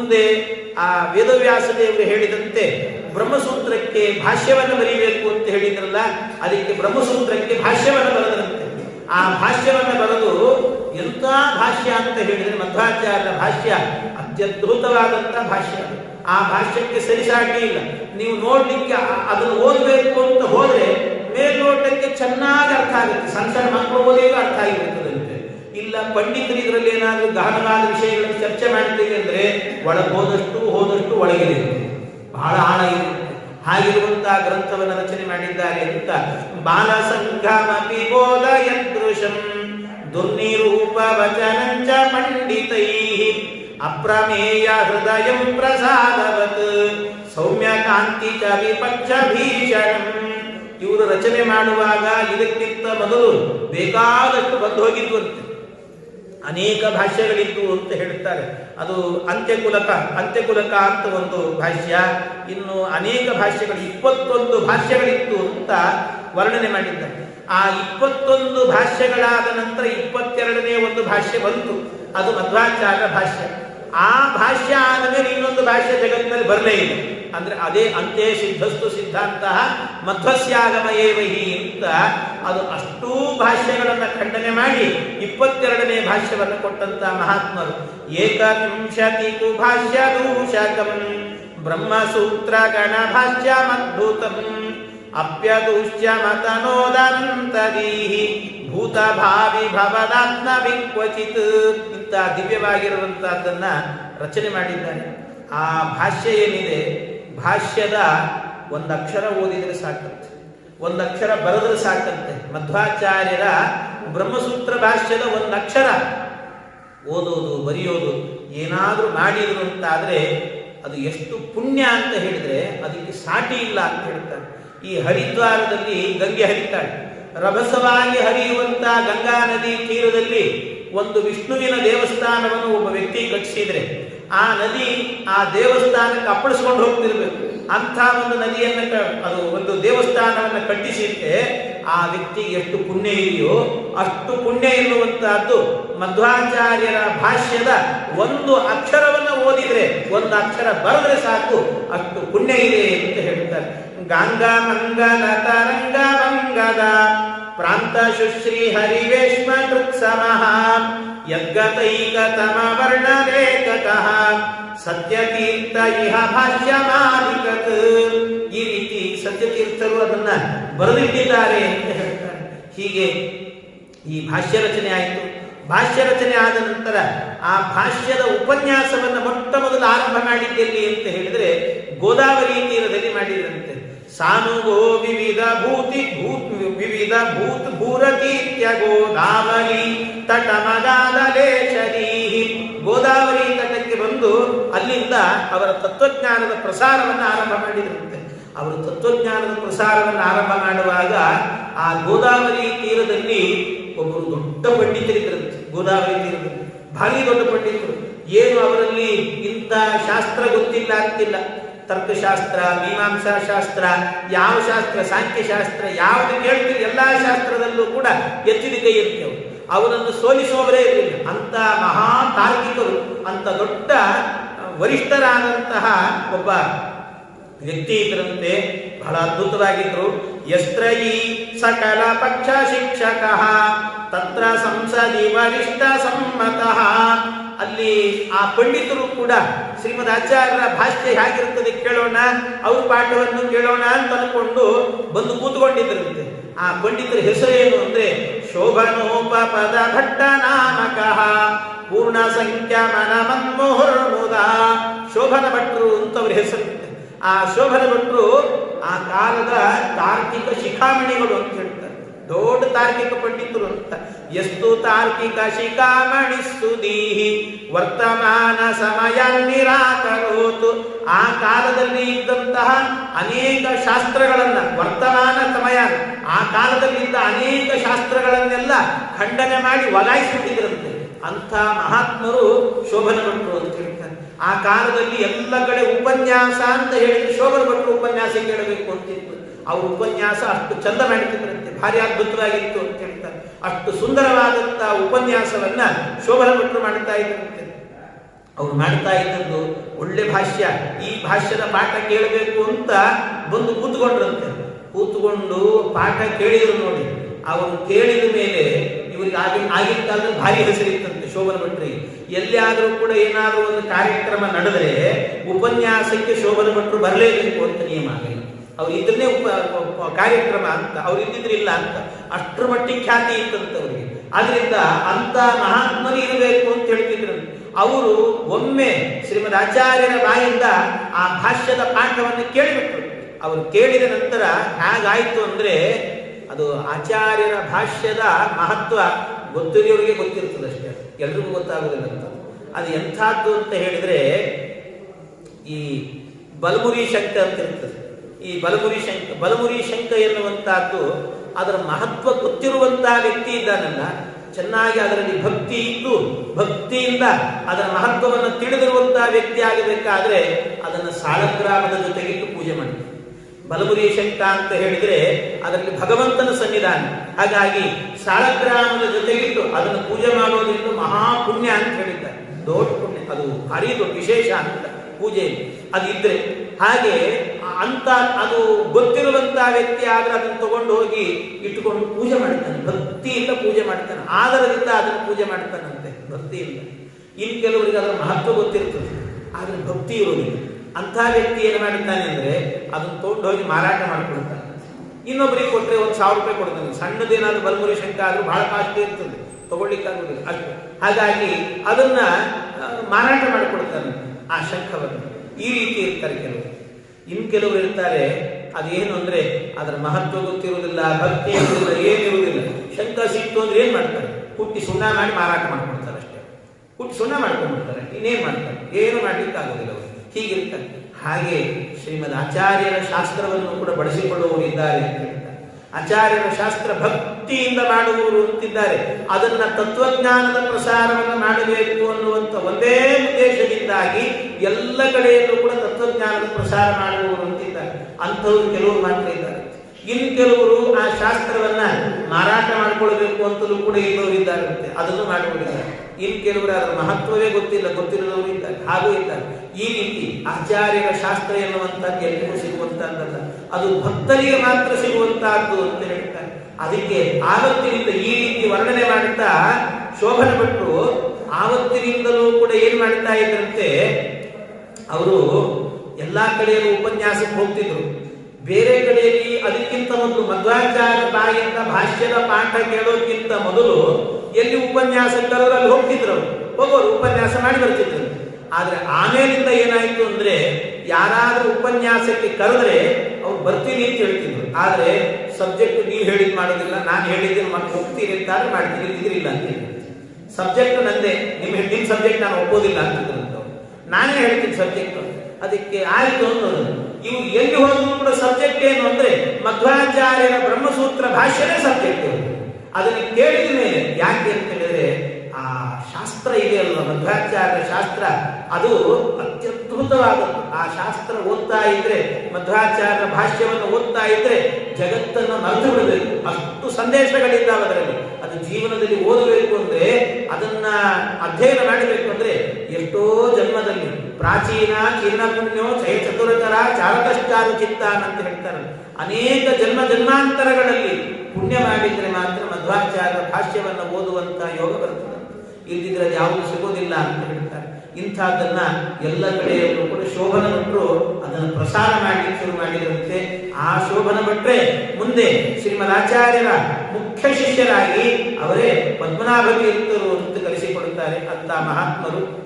ಮುಂದೆ ಆ ವೇದವ್ಯಾಸ ದೇವರು ಹೇಳಿದಂತೆ ಬ್ರಹ್ಮಸೂತ್ರಕ್ಕೆ ಭಾಷ್ಯವನ್ನು ಬರೀಬೇಕು ಅಂತ ಹೇಳಿದ್ರಲ್ಲ, ಅದಕ್ಕೆ ಬ್ರಹ್ಮಸೂತ್ರಕ್ಕೆ ಭಾಷ್ಯವನ್ನು ಬರೆದರಂತೆ. ಆ ಭಾಷ್ಯವನ್ನು ಬರೆದು ಎಂಥ ಭಾಷ್ಯ ಅಂತ ಹೇಳಿದ್ರೆ ಮಧ್ವಾಚಾರ್ಯರ ಭಾಷ್ಯ, ಅತ್ಯದ್ಭುತವಾದಂಥ ಭಾಷ್ಯ. ಆ ಭಾಷ್ಯಕ್ಕೆ ಸರಿಸಾಟಿ ಇಲ್ಲ. ನೀವು ನೋಡ್ಲಿಕ್ಕೆ ಅದನ್ನು ಓದಬೇಕು ಅಂತ ಹೋದ್ರೆ ಮೇಲ್ನೋಟಕ್ಕೆ ಚೆನ್ನಾಗಿ ಅರ್ಥ ಆಗುತ್ತೆ. ಸಣ್ಣ ಸಣ್ಣ ಮಕ್ಕಳು ಓದೇನು ಅರ್ಥ ಆಗಿರುತ್ತದಂತೆ ಇಲ್ಲ, ಪಂಡಿತರು ಇದರಲ್ಲಿ ಏನಾದರೂ ಗಹನವಾದ ವಿಷಯಗಳನ್ನು ಚರ್ಚೆ ಮಾಡ್ತೀವಿ ಅಂದರೆ ಒಳಗೆ ಹೋದಷ್ಟು ಹೋದಷ್ಟು ಒಳಗಿದೆ ಬಹಳ ಆಳ ಇರುತ್ತೆ. ಹಾಗಿರುವಂತಹ ಗ್ರಂಥವನ್ನು ರಚನೆ ಮಾಡಿದ್ದಾರೆ ಅಂತ ಬಾಲ ಬೋಲ ದುರ್ನಿರೂಪ ವಚನಂಚ ಪಂಡಿತೈ ಅಪ್ರಮೇಯ ಹೃದಯಂ ಪ್ರಸಾದವತ್ ಸೌಮ್ಯ ಕಾಂತಿ ಚ ವಿಪಕ್ಷ ಭೀಷಣಂ. ಇವರು ರಚನೆ ಮಾಡುವಾಗ ಇದಕ್ಕಿಂತ ಮೊದಲು ಬೇಕಾದಷ್ಟು ಬಂದು ಹೋಗಿದ್ವಂತೆ. ಅನೇಕ ಭಾಷ್ಯಗಳಿತ್ತು ಅಂತ ಹೇಳುತ್ತಾರೆ ಅದು ಅಂತ್ಯಕುಲಕ ಅಂತ್ಯಕುಲಕ ಅಂತ ಒಂದು ಭಾಷ್ಯ. ಇನ್ನು ಅನೇಕ ಭಾಷ್ಯಗಳು, ಇಪ್ಪತ್ತೊಂದು ಭಾಷ್ಯಗಳಿತ್ತು ಅಂತ ವರ್ಣನೆ ಮಾಡಿದ್ದಾರೆ. ಆ ಇಪ್ಪತ್ತೊಂದು ಭಾಷ್ಯಗಳಾದ ನಂತರ ಇಪ್ಪತ್ತೆರಡನೇ ಒಂದು ಭಾಷ್ಯ ಬಂತು. ಅದು ಮಧ್ವಾಚಾರ್ಯ ಭಾಷ್ಯ. ಆ ಭಾಷ್ಯ ಆದ ಮೇಲೆ ಇನ್ನೊಂದು ಭಾಷ್ಯ ಜಗತ್ತಿನಲ್ಲಿ ಬರಲೇ ಇಲ್ಲ. ಅಂದ್ರೆ ಅದೇ ಅಂತೆ ಸಿದ್ಧಸ್ತು ಸಿದ್ಧಾಂತ ಮಧ್ವಸ್ಯಾಗಮಯೇ ವಹಿ ಅಂತ ಅದು ಅಷ್ಟೂ ಭಾಷ್ಯಗಳನ್ನು ಖಂಡನೆ ಮಾಡಿ ಇಪ್ಪತ್ತೆರಡನೇ ಭಾಷ್ಯವನ್ನು ಕೊಟ್ಟಂತ ಮಹಾತ್ಮರು. ಏಕವಿಂಶತಿ ಕುಭಾಷ್ಯ ದೂಷಕಂ, ಬ್ರಹ್ಮಸೂತ್ರ ಗಣ ಭಾಷ್ಯ ಮದ್ಭುತಂ ಅಪ್ಯದೂಶ್ಯ ಮತನೋದಂತದೀಹಿ ಭೂತ ಭಾವಿ ಭವದಾತ್ಮ ವಿಕ್ವಚಿತ್ ಇಂಥ ದಿವ್ಯವಾಗಿರುವಂತಹದ್ದನ್ನ ರಚನೆ ಮಾಡಿದ್ದಾನೆ ಆ ಭಾಷ್ಯ ಏನಿದೆ? ಭಾಷ್ಯದ ಒಂದು ಅಕ್ಷರ ಓದಿದರೆ ಸಾಕಂತೆ, ಒಂದು ಅಕ್ಷರ ಬರೆದ್ರೆ ಸಾಕಂತೆ. ಮಧ್ವಾಚಾರ್ಯರ ಬ್ರಹ್ಮಸೂತ್ರ ಭಾಷ್ಯದ ಒಂದು ಅಕ್ಷರ ಓದೋದು, ಬರೆಯೋದು, ಏನಾದರೂ ಮಾಡಿದ್ರು ಅಂತಾದರೆ ಅದು ಎಷ್ಟು ಪುಣ್ಯ ಅಂತ ಹೇಳಿದರೆ ಅದಕ್ಕೆ ಸಾಟಿ ಇಲ್ಲ ಅಂತ ಹೇಳ್ತಾರೆ. ಈ ಹರಿದ್ವಾರದಲ್ಲಿ ಗಂಗೆ ಹರಿತಾಳೆ. ರಭಸವಾಗಿ ಹರಿಯುವಂತ ಗಂಗಾ ನದಿ ತೀರದಲ್ಲಿ ಒಂದು ವಿಷ್ಣುವಿನ ದೇವಸ್ಥಾನವನ್ನು ಒಬ್ಬ ವ್ಯಕ್ತಿ ಕಟ್ಟಿಸಿದ್ರೆ ಆ ನದಿ ಆ ದೇವಸ್ಥಾನಕ್ಕೆ ಅಪ್ಪಳಿಸ್ಕೊಂಡು ಹೋಗ್ತಿರ್ಬೇಕು. ಅಂಥ ಒಂದು ನದಿಯನ್ನು ಅದು ಒಂದು ದೇವಸ್ಥಾನವನ್ನು ಕಟ್ಟಿಸಿದ್ರೆ ಆ ವ್ಯಕ್ತಿಗೆ ಎಷ್ಟು ಪುಣ್ಯ ಇದೆಯೋ, ಅಷ್ಟು ಪುಣ್ಯ ಇರುವಂತಹದ್ದು ಮಧ್ವಾಚಾರ್ಯರ ಭಾಷ್ಯದ ಒಂದು ಅಕ್ಷರವನ್ನು ಓದಿದ್ರೆ, ಒಂದು ಅಕ್ಷರ ಬರೆದ್ರೆ ಸಾಕು, ಅಷ್ಟು ಪುಣ್ಯ ಇದೆ ಅಂತ ಹೇಳ್ತಾರೆ. ಗಂಗಾ ಮಂಗಲ ತರಂಗ ಮಂಗದ ಪ್ರಾಂತ ಶುಶ್ರೀ ಹರಿವೇಶ್ಮ ಕೃತ್ಸಮಃ ಯದ್ಗತೈಕ ತಮ ವರ್ಣಲೇಖಕಃ ಸತ್ಯತೀರ್ಥ ಇಹ ಭಾಷ್ಯ ಮಾಲಿಕತ್ ಈ ರೀತಿ ಸತ್ಯತೀರ್ಥರು ಅದನ್ನ ಬರೆದಿಟ್ಟಿದ್ದಾರೆ ಅಂತ ಹೇಳ್ತಾರೆ. ಹೀಗೆ ಈ ಭಾಷ್ಯ ರಚನೆ ಆಯಿತು. ಭಾಷ್ಯ ರಚನೆ ಆದ ನಂತರ ಆ ಭಾಷ್ಯದ ಉಪನ್ಯಾಸವನ್ನು ಮೊಟ್ಟ ಮೊದಲು ಆರಂಭ ಮಾಡಿದ್ದೆಲ್ಲಿ ಅಂತ ಹೇಳಿದ್ರೆ ಗೋದಾವರಿ ತೀರದಲ್ಲಿ ಮಾಡಿದ್ರಂತೆ. ಸಾನುಗೋ ವಿವಿಧ ಭೂತಿ ಭೂತ್ ವಿವಿಧ ಭೂತ್ ಭೂರತೀತ್ಯ ಗೋದಾವರಿ ತಟಮಗಾದಲೇಶರೀ ಗೋದಾವರಿ ತಟಕ್ಕೆ ಬಂದು ಅಲ್ಲಿಂದ ಅವರ ತತ್ವಜ್ಞಾನದ ಪ್ರಸಾರವನ್ನು ಆರಂಭ ಮಾಡಿದರಂತೆ ಅವರು ತತ್ವಜ್ಞಾನದ ಪ್ರಸಾರವನ್ನು ಆರಂಭ ಮಾಡುವಾಗ ಆ ಗೋದಾವರಿ ತೀರದಲ್ಲಿ ಒಬ್ಬರು ದೊಡ್ಡ ಪಂಡಿತರಿದ್ದರಂತೆ ಗೋದಾವರಿ ತೀರದಲ್ಲಿ ಭಾರಿ ದೊಡ್ಡ ಪಂಡಿತರು. ಏನು ಅವರಲ್ಲಿ ಇಂಥ ಶಾಸ್ತ್ರ ಗೊತ್ತಿಲ್ಲ ಅಂತಿಲ್ಲ. ತರ್ಕಶಾಸ್ತ್ರ ಮೀಮಾಂಸಾ ಶಾಸ್ತ್ರ ಯಾವ ಶಾಸ್ತ್ರ, ಸಾಂಖ್ಯಶಾಸ್ತ್ರ, ಯಾವುದು ಕೇಳ್ತೀರಿ ಎಲ್ಲ ಶಾಸ್ತ್ರದಲ್ಲೂ ಕೂಡ ಎತ್ತಿದ ಕೈ ಇರ್ತೇವೆ. ಅವನನ್ನು ಸೋಲಿಸುವವರೇ ಇರಲಿಲ್ಲ ಅಂತ ಮಹಾ ತಾರ್ಕಿಕರು ಅಂತ ದೊಡ್ಡ ವರಿಷ್ಠರಾದಂತಹ ಒಬ್ಬ ವ್ಯಕ್ತಿ ಇದ್ರಂತೆ ಬಹಳ ಅದ್ಭುತವಾಗಿದ್ರು. ಯಸ್ತ್ರಯಿ ಸಕಲ ಪಕ್ಷ ಶಿಕ್ಷಕ, ತತ್ರ ಸಂಸದಿ ವರಿಷ್ಠ ಸಮ್ಮತಃ ಅಲ್ಲಿ ಆ ಪಂಡಿತರು ಕೂಡ ಶ್ರೀಮದ್ ಆಚಾರ್ಯರ ಭಾಷ್ಯ ಹೇಗಿರುತ್ತದೆ ಕೇಳೋಣ, ಅವ್ರ ಪಾಠವನ್ನು ಕೇಳೋಣ ಅಂತ ಅನ್ಕೊಂಡು ಬಂದು ಕೂತ್ಕೊಂಡಿದ್ದರಂತೆ ಆ ಪಂಡಿತರ ಹೆಸರು ಏನು ಅಂದ್ರೆ ಶೋಭನೋಪದ ಭಟ್ಟ ನಾಮಕಃ ಪೂರ್ಣ ಸಂಖ್ಯಾ ಮನ ಮನ್ಮೋಹರ್ಮುದ ಶೋಭನ ಭಟ್ರು ಅಂತವ್ರ ಹೆಸರು. ಆ ಶೋಭನ ಭಟ್ರು ಆ ಕಾಲದ ತಾರ್ಕಿಕ ಶಿಖಾಮಣಿಗಳು ಅಂತ ಹೇಳ್ತಾರೆ. ದೊಡ್ಡ ತಾರ್ಕಿಕ ಪಂಡಿತರು ಅಂತ. ಎಷ್ಟು ತಾರ್ಕಿಕ ಶಿಖಾಮಣಿ ಸುದೀಹಿ ವರ್ತಮಾನ ಸಮಯ ನಿರಾಕರೋತು. ಆ ಕಾಲದಲ್ಲಿ ಇದ್ದಂತಹ ಅನೇಕ ಶಾಸ್ತ್ರಗಳನ್ನ, ವರ್ತಮಾನ ಸಮಯ, ಆ ಕಾಲದಲ್ಲಿದ್ದ ಅನೇಕ ಶಾಸ್ತ್ರಗಳನ್ನೆಲ್ಲ ಖಂಡನೆ ಮಾಡಿ ಒಲಾಯಿಸಿಬಿಟ್ಟಿದ್ರಂತೆ ಅಂಥ ಮಹಾತ್ಮರು ಶೋಭನೆ ಭಟ್ರು ಅಂತ ಹೇಳ್ತಾರೆ. ಆ ಕಾಲದಲ್ಲಿ ಎಲ್ಲ ಕಡೆ ಉಪನ್ಯಾಸ ಅಂತ ಹೇಳಿದ್ರೆ ಶೋಭನ ಭಟ್ರು ಉಪನ್ಯಾಸ ಕೇಳಬೇಕು ಅಂತಿತ್ತು ಅವ್ರ ಉಪನ್ಯಾಸ ಅಷ್ಟು ಚಂದ ಮಾಡ್ತಿದ್ರಂತೆ ಭಾರಿ ಅದ್ಭುತವಾಗಿತ್ತು ಅಂತ ಹೇಳ್ತಾರೆ. ಅಷ್ಟು ಸುಂದರವಾದಂತಹ ಉಪನ್ಯಾಸವನ್ನ ಶೋಭನ ಭಟ್ರು ಮಾಡ್ತಾ ಇದ್ದಂತೆ ಅವ್ರು ಮಾಡ್ತಾ ಇದ್ದದ್ದು ಒಳ್ಳೆ ಭಾಷ್ಯ. ಈ ಭಾಷ್ಯದ ಪಾಠ ಕೇಳಬೇಕು ಅಂತ ಬಂದು ಕೂತ್ಕೊಂಡ್ರಂತೆ. ಕೂತ್ಕೊಂಡು ಪಾಠ ಕೇಳಿದ್ರು ನೋಡಿ. ಅವರು ಕೇಳಿದ ಮೇಲೆ ಇವರಿಗೆ ಆಗಿನ ಆಗಿನ ಕಾಲದಲ್ಲಿ ಭಾರಿ ಹೆಸರಿತ್ತಂತೆ ಶೋಭನ ಭಟ್ರಿ ಎಲ್ಲಿಯಾದರೂ ಕೂಡ ಏನಾದರೂ ಒಂದು ಕಾರ್ಯಕ್ರಮ ನಡೆದರೆ ಉಪನ್ಯಾಸಕ್ಕೆ ಶೋಭನ ಭಟ್ರು ಬರಲೇಬೇಕು ಅಂತ ನಿಯಮ ಆಗಿಲ್ಲ ಅವ್ರು ಇದ್ರನ್ನೇ ಕಾರ್ಯಕ್ರಮ ಅಂತ, ಅವ್ರು ಇದ್ದಿದ್ರೆ ಇಲ್ಲ ಅಂತ ಅಷ್ಟರ ಮಟ್ಟಿಗೆ ಖ್ಯಾತಿ ಇತ್ತಂತ ಅವರಿಗೆ. ಆದ್ರಿಂದ ಅಂತ ಮಹಾತ್ಮರು ಇರಬೇಕು ಅಂತ ಹೇಳ್ತಿದ್ರು. ಅವರು ಒಮ್ಮೆ ಶ್ರೀಮದ್ ಆಚಾರ್ಯರ ಬಾಯಿಂದ ಆ ಭಾಷ್ಯದ ಪಾಠವನ್ನು ಕೇಳಿಬಿಟ್ರು. ಅವರು ಕೇಳಿದ ನಂತರ ಹೇಗಾಯ್ತು ಅಂದ್ರೆ ಅದು ಆಚಾರ್ಯರ ಭಾಷ್ಯದ ಮಹತ್ವ ಗೊತ್ತಿರೋರಿಗೆ ಗೊತ್ತಿರ್ತದೆ ಅಷ್ಟೇ. ಎಲ್ರಿಗೂ ಗೊತ್ತಾಗೋದಿಲ್ಲ ಅಂತ. ಅದು ಎಂಥದ್ದು ಅಂತ ಹೇಳಿದ್ರೆ ಈ ಬಲಮುರಿ ಶಕ್ತಿ ಅಂತ ಇರ್ತದೆ. ಈ ಬಲಮುರಿ ಶಂಕ ಬಲಮುರಿ ಶಂಕ ಎನ್ನುವಂತಹದ್ದು ಅದರ ಮಹತ್ವ ಗೊತ್ತಿರುವಂತಹ ವ್ಯಕ್ತಿ ಇದ್ದಾನಲ್ಲ, ಚೆನ್ನಾಗಿ ಅದರಲ್ಲಿ ಭಕ್ತಿ ಇದ್ದು, ಭಕ್ತಿಯಿಂದ ಅದರ ಮಹತ್ವವನ್ನು ತಿಳಿದಿರುವಂತಹ ವ್ಯಕ್ತಿ ಆಗಬೇಕಾದ್ರೆ ಅದನ್ನು ಸಾಳಗ್ರಾಮದ ಜೊತೆಗಿಟ್ಟು ಪೂಜೆ ಮಾಡಿ ಬಲಮುರಿ ಶಂಕ ಅಂತ ಹೇಳಿದ್ರೆ ಅದರಲ್ಲಿ ಭಗವಂತನ ಸನ್ನಿಧಾನ. ಹಾಗಾಗಿ ಸಾಳಗ್ರಾಮದ ಜೊತೆಗಿಟ್ಟು ಅದನ್ನು ಪೂಜೆ ಮಾಡೋದ್ರಿಂದ ಮಹಾಪುಣ್ಯ ಅಂತ ಹೇಳಿದ್ದಾರೆ. ದೊಡ್ಡ ಪುಣ್ಯ, ಅದು ಭಾರಿ ದೊಡ್ಡ ವಿಶೇಷ ಅಂತ ಪೂಜೆ. ಅದಿದ್ರೆ ಹಾಗೆ ಅಂತ ಅದು ಗೊತ್ತಿರುವಂತಹ ವ್ಯಕ್ತಿ ಆದ್ರೆ ಅದನ್ನು ತಗೊಂಡು ಹೋಗಿ ಇಟ್ಟುಕೊಂಡು ಪೂಜೆ ಮಾಡ್ತಾನೆ. ಭಕ್ತಿಯಿಂದ ಪೂಜೆ ಮಾಡ್ತಾನೆ. ಆದರದಿಂದ ಅದನ್ನು ಪೂಜೆ ಮಾಡ್ತಾನಂತೆ. ಭಕ್ತಿಯಿಂದ. ಇಲ್ಲಿ ಕೆಲವರಿಗೆ ಅದರ ಮಹತ್ವ ಗೊತ್ತಿರ್ತದೆ. ಆದ್ರೆ ಭಕ್ತಿ ಇರೋದಿಲ್ಲ ಅಂಥ ವ್ಯಕ್ತಿ ಏನು ಮಾಡಿದ್ದಾನೆ ಅಂದ್ರೆ ಅದನ್ನು ತಗೊಂಡು ಹೋಗಿ ಮಾರಾಟ ಮಾಡ್ಕೊಳ್ತಾನೆ. ಇನ್ನೊಬ್ಬರಿಗೆ ಕೊಟ್ಟರೆ ಒಂದು ಸಾವಿರ ರೂಪಾಯಿ ಕೊಡ್ತಾನೆ. ಸಣ್ಣದೇನಾದ್ರೂ ಬಲ್ಮುರಿ ಶಂಕ ಆದ್ರೂ ಬಹಳ ಕಾಸ್ಟ್ಲಿ ಇರ್ತದೆ. ತಗೊಳ್ಳಿಕ್ಕಾಗೋದಿಲ್ಲ ಅಷ್ಟು. ಹಾಗಾಗಿ ಅದನ್ನ ಮಾರಾಟ ಮಾಡಿಕೊಡ್ತಾನೆ ಆ ಶಂಖವನ್ನು. ಈ ರೀತಿ ಇರ್ತಾರೆ ಕೆಲವರು. ಇನ್ ಕೆಲವರು ಇರ್ತಾರೆ ಅದೇನು ಅಂದ್ರೆ ಅದರ ಮಹತ್ವ ಗೊತ್ತಿರುವುದಿಲ್ಲ, ಭಕ್ತಿ ಇರುವುದಿಲ್ಲ ಏನಿರುವುದಿಲ್ಲ ಶಂಕ ಸಿಕ್ತು ಅಂದ್ರೆ ಏನ್ ಮಾಡ್ತಾರೆ? ಹುಟ್ಟಿ ಸುಣ್ಣ ಮಾಡಿ ಮಾರಾಟ ಮಾಡ್ಕೊಡ್ತಾರೆ ಅಷ್ಟೇ. ಹುಟ್ಟಿ ಸುಣ್ಣ ಮಾಡ್ಕೊಂಡ್ಬಿಡ್ತಾರೆ ಇನ್ನೇನ್ ಮಾಡ್ತಾರೆ? ಏನು ಮಾಡ್ಲಿಕ್ಕೆ ಆಗೋದಿಲ್ಲ ಅವರು. ಹೀಗಿರ್ತಾರೆ ಹಾಗೆ ಶ್ರೀಮದ್ ಆಚಾರ್ಯರ ಶಾಸ್ತ್ರವನ್ನು ಕೂಡ ಬಳಸಿಕೊಳ್ಳುವವರು ಇದ್ದಾರೆ ಆಚಾರ್ಯರ ಶಾಸ್ತ್ರ ಭಕ್ತಿಯಿಂದ ಮಾಡುವವರು ಅಂತಿದ್ದಾರೆ. ಅದನ್ನ ತತ್ವಜ್ಞಾನದ ಪ್ರಸಾರವನ್ನು ಮಾಡಬೇಕು. ಎಲ್ಲ ಕಡೆಯಲ್ಲೂ ಕೂಡ ತತ್ವಜ್ಞಾನದ ಪ್ರಸಾರ ಮಾಡುವವರು ಅಂತಿದ್ದಾರೆ ಅಂಥವ್ರು ಕೆಲವರು ಮಾತ್ರ ಇದ್ದಾರೆ. ಇನ್ನು ಕೆಲವರು ಆ ಶಾಸ್ತ್ರವನ್ನ ಮಾರಾಟ ಮಾಡಿಕೊಳ್ಬೇಕು ಅಂತಲೂ ಕೂಡ ಇಲ್ಲವರು ಇದ್ದಾರಂತೆ. ಅದನ್ನು ಮಾಡಿಕೊಂಡಿದ್ದಾರೆ. ಇನ್ನು ಕೆಲವರು ಅದರ ಮಹತ್ವವೇ ಗೊತ್ತಿಲ್ಲ, ಗೊತ್ತಿಲ್ಲದವರು ಇದ್ದಾರೆ. ಹಾಗೂ ಇದ್ದಾರೆ. ಈ ರೀತಿ ಆಚಾರ್ಯರ ಶಾಸ್ತ್ರ ಎನ್ನುವಂಥದ್ದು ಎಲ್ಲಿಗೂ ಸಿಗುವಂತಹದ್ದಲ್ಲ ಅದು ಭಕ್ತರಿಗೆ ಮಾತ್ರ ಸಿಗುವಂತಹದ್ದು ಅಂತ ಹೇಳ್ತಾರೆ. ಅದಕ್ಕೆ ಆವತ್ತಿನಿಂದ ಈ ರೀತಿ ವರ್ಣನೆ ಮಾಡುತ್ತಾ ಶೋಭನ ಭಟ್ರು ಆವತ್ತಿನಿಂದಲೂ ಕೂಡ ಏನ್ ಮಾಡ್ತಾ ಇದ್ರಂತೆ ಅವರು ಎಲ್ಲ ಕಡೆಯಲ್ಲೂ ಉಪನ್ಯಾಸಕ್ಕೆ ಹೋಗ್ತಿದ್ರು ಬೇರೆ ಕಡೆಯಲ್ಲಿ ಅದಕ್ಕಿಂತ ಒಂದು ಮಧ್ವಾಚಾರ್ಯ ತಾಯಿಯಿಂದ ಭಾಷ್ಯದ ಪಾಠ ಕೇಳೋಕ್ಕಿಂತ ಮೊದಲು ಎಲ್ಲಿ ಉಪನ್ಯಾಸ ಕರೆದ್ರೆ ಅಲ್ಲಿ ಹೋಗ್ತಿದ್ರು. ಹೋಗೋರು ಉಪನ್ಯಾಸ ಮಾಡಿ ಬರ್ತಿದ್ರು ಆದ್ರೆ ಆಮೇಲಿಂದ ಏನಾಯ್ತು ಅಂದ್ರೆ ಯಾರಾದ್ರೂ ಉಪನ್ಯಾಸಕ್ಕೆ ಕರೆದ್ರೆ ಅವ್ರು ಬರ್ತೀನಿ ಅಂತ ಹೇಳ್ತಿದ್ರು ಆದ್ರೆ ಸಬ್ಜೆಕ್ಟ್ ನೀವು ಹೇಳಿದ್ ಮಾಡೋದಿಲ್ಲ, ನಾನು ಹೇಳಿದ್ದೀನಿ ಮತ್ತೆ ಹೋಗ್ತೀನಿ ಅಂತ ಮಾಡ್ತೀನಿ ಇದ್ರಿಲ್ಲ ಅಂತ. ಸಬ್ಜೆಕ್ಟ್ ನಂದೇ ನಿಮ್ಮ ನಿಮ್ ಸಬ್ಜೆಕ್ಟ್ ನಾನು ಒಪ್ಪೋದಿಲ್ಲ ಅಂತಿದ್ರು ನಾನೇ ಹೇಳ್ತೀನಿ ಸಬ್ಜೆಕ್ಟ್ ಅದಕ್ಕೆ ಆಯಿತು ಅನ್ನೋದು. ಇವು ಎಲ್ಲಿ ಹೋದ್ರು ಕೂಡ ಸಬ್ಜೆಕ್ಟ್ ಏನು ಅಂದ್ರೆ ಮಧ್ವಾಚಾರ್ಯರ ಬ್ರಹ್ಮಸೂತ್ರ ಭಾಷೆನೇ ಸಬ್ಜೆಕ್ಟ್ ಅದನ್ನು ಕೇಳಿದ ಮೇಲೆ ಯಾಕೆ ಅಂತ ಹೇಳಿದ್ರೆ ಆ ಶಾಸ್ತ್ರ ಇದೆಯಲ್ಲ ಮಧ್ವಾಚಾರ್ಯ ಶಾಸ್ತ್ರ. ಅದು ಅತ್ಯದ್ಭುತವಾದದ್ದು. ಆ ಶಾಸ್ತ್ರ ಓದ್ತಾ ಇದ್ರೆ ಮಧ್ವಾಚಾರ್ಯ ಭಾಷ್ಯವನ್ನು ಓದ್ತಾ ಇದ್ರೆ ಜಗತ್ತನ್ನು ಮರೆತು ಬಿಡಬೇಕು. ಅಷ್ಟು ಸಂದೇಶಗಳಿದ್ದಾವೆ ಅದರಲ್ಲಿ. ಅದು ಜೀವನದಲ್ಲಿ ಓದಬೇಕು ಅಂದ್ರೆ, ಅದನ್ನ ಅಧ್ಯಯನ ಮಾಡಬೇಕು ಅಂದ್ರೆ ಎಷ್ಟೋ ಜನ್ಮದಲ್ಲಿ. ಪ್ರಾಚೀನ ಚೀರ್ಣ ಪುಣ್ಯೋ ಜಯ ಚತುರತರ ಚಾರಕಷ್ಟಾರು ಚಿತ್ತ ಅಂತ ಹೇಳ್ತಾರೆ. ಅನೇಕ ಜನ್ಮ ಜನ್ಮಾಂತರಗಳಲ್ಲಿ ಪುಣ್ಯ ಮಾಡಿದ್ರೆ ಮಾತ್ರ ಮಧ್ವಾಚಾರ್ಯ ಭಾಷ್ಯವನ್ನು ಓದುವಂತ ಯೋಗ ಬರ್ತದೆ. ಇಲ್ದಿದ್ರೆ ಯಾವುದು ಸಿಗೋದಿಲ್ಲ ಅಂತ ಹೇಳ್ತಾರೆ. ಇಂಥದ್ದನ್ನ ಎಲ್ಲ ಕಡೆಯಲ್ಲೂ ಕೂಡ ಶೋಭನ ಭಟ್ರು ಅದನ್ನು ಪ್ರಸಾರ ಮಾಡಲಿಕ್ಕೆ ಶುರು ಮಾಡಿದಂತೆ ಆ ಶೋಭನ ಭಟ್ರೆ ಮುಂದೆ ಶ್ರೀಮದ್ ಆಚಾರ್ಯರ ಮುಖ್ಯ ಶಿಷ್ಯರಾಗಿ ಅವರೇ ಪದ್ಮನಾಭ ತೀರ್ಥರು ಅಂತ ಕಲಿಸಿಕೊಡುತ್ತಾರೆ ಅಂತ ಮಹಾತ್ಮರು